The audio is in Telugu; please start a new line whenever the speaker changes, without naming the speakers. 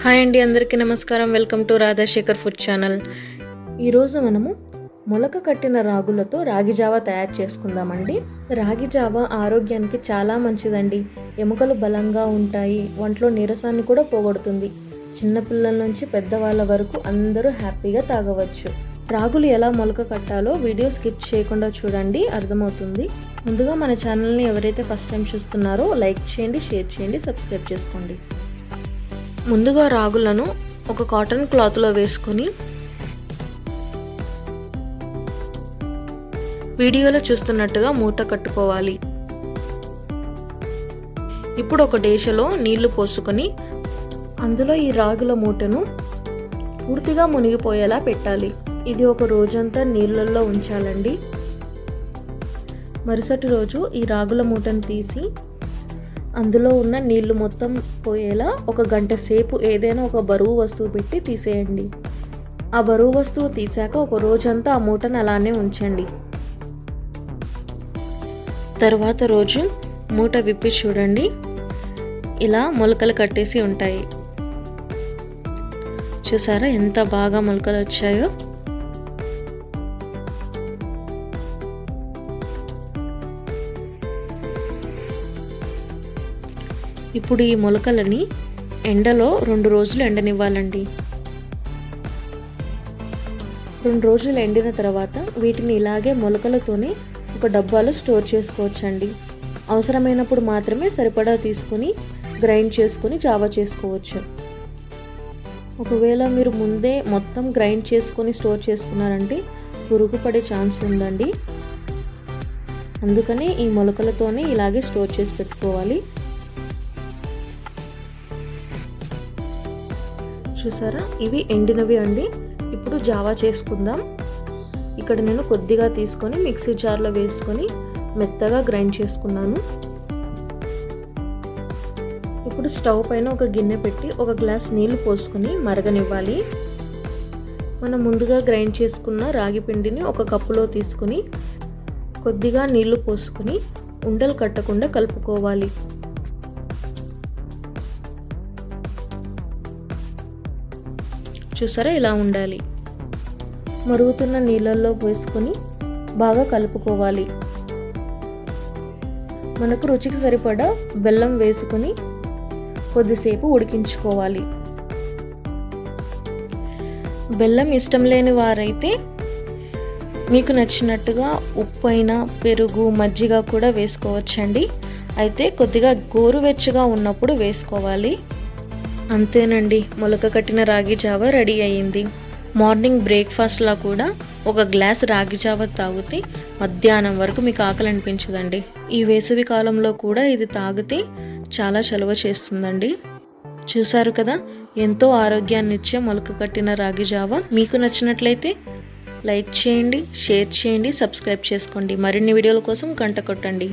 హాయ్ అండి అందరికీ నమస్కారం. Welcome to Radhasekhar food channel. ఈరోజు మనము మొలక కట్టిన రాగులతో రాగి జావా తయారు చేసుకుందామండి. రాగి జావా ఆరోగ్యానికి చాలా మంచిదండి. ఎముకలు బలంగా ఉంటాయి ఒంట్లో నీరసాన్ని కూడా పోగొడుతుంది. చిన్నపిల్లల నుంచి పెద్దవాళ్ళ వరకు అందరూ హ్యాపీగా తాగవచ్చు. రాగులు ఎలా మొలక కట్టాలో వీడియో స్కిప్ చేయకుండా చూడండి అర్థమవుతుంది. ముందుగా మన ఛానల్ని ఎవరైతే ఫస్ట్ టైం చూస్తున్నారో లైక్ చేయండి షేర్ చేయండి సబ్స్క్రైబ్ చేసుకోండి. ముందుగా రాగులను ఒక కాటన్ క్లాత్లో వేసుకొని వీడియోలో చూస్తున్నట్టుగా మూట కట్టుకోవాలి. ఇప్పుడు ఒక డేషలో నీళ్ళు పోసుకొని అందులో ఈ రాగుల మూటను పూర్తిగా మునిగిపోయేలా పెట్టాలి. ఇది ఒక రోజంతా నీళ్ళల్లో ఉంచాలండి. మరుసటి రోజు ఈ రాగుల మూటను తీసి అందులో ఉన్న నీళ్ళు మొత్తం పోయేలా ఒక గంట సేపు ఏదైనా ఒక బరువు వస్తువు పెట్టి తీసేయండి. ఆ బరువు వస్తువు తీసాక ఒక రోజంతా ఆ మూటను అలానే ఉంచండి. తర్వాత రోజు మూట విప్పి చూడండి. ఇలా మొలకలు కట్టేసి ఉంటాయి. చూసారా ఎంత బాగా మొలకలు వచ్చాయో? ఇప్పుడు ఈ మొలకలని ఎండలో రెండు రోజులు ఎండనివ్వాలండి. రెండు రోజులు ఎండిన తర్వాత వీటిని ఇలాగే మొలకలతోనే ఒక డబ్బాలో స్టోర్ చేసుకోవచ్చండి. అవసరమైనప్పుడు మాత్రమే సరిపడా తీసుకొని గ్రైండ్ చేసుకొని జావా చేసుకోవచ్చు. ఒకవేళ మీరు ముందే మొత్తం గ్రైండ్ చేసుకొని స్టోర్ చేసుకున్నారంటే పురుగు పడే ఛాన్స్ ఉందండి. అందుకనే ఈ మొలకలతోనే ఇలాగే స్టోర్ చేసి పెట్టుకోవాలి. చూసారా? ఇవి ఎండినవి అండి. ఇప్పుడు జావా చేసుకుందాం. ఇక్కడ నేను కొద్దిగా తీసుకొని మిక్సీ జార్లో వేసుకొని మెత్తగా గ్రైండ్ చేసుకున్నాను. ఇప్పుడు స్టవ్ పైన ఒక గిన్నె పెట్టి ఒక గ్లాస్ నీళ్ళు పోసుకొని మరగనివ్వాలి. మనం ముందుగా గ్రైండ్ చేసుకున్న రాగి పిండిని ఒక కప్పులో తీసుకుని కొద్దిగా నీళ్ళు పోసుకొని ఉండలు కట్టకుండా కలుపుకోవాలి. చూసారా? ఇలా ఉండాలి. మరుగుతున్న నీళ్ళల్లో పోసుకొని బాగా కలుపుకోవాలి. మనకు రుచికి సరిపడా బెల్లం వేసుకొని కొద్దిసేపు ఉడికించుకోవాలి. బెల్లం ఇష్టం లేని వారైతే మీకు నచ్చినట్టుగా ఉప్పు అయినా పెరుగు మజ్జిగ కూడా వేసుకోవచ్చండి. అయితే కొద్దిగా గోరువెచ్చగా ఉన్నప్పుడు వేసుకోవాలి. అంతేనండి. మొలక కట్టిన రాగి జావ రెడీ అయ్యింది. మార్నింగ్ బ్రేక్ఫాస్ట్లా కూడా ఒక గ్లాస్ రాగి జావ తాగితే మధ్యాహ్నం వరకు మీకు ఆకలి అనిపించదండి ఈ వేసవి కాలంలో కూడా ఇది తాగితే చాలా చలువ చేస్తుందండి. చూశారు కదా ఎంతో ఆరోగ్యాన్ని ఇచ్చే మొలక కట్టిన రాగి జావ మీకు నచ్చినట్లయితే లైక్ చేయండి షేర్ చేయండి సబ్స్క్రైబ్ చేసుకోండి. మరిన్ని వీడియోల కోసం గంట కొట్టండి.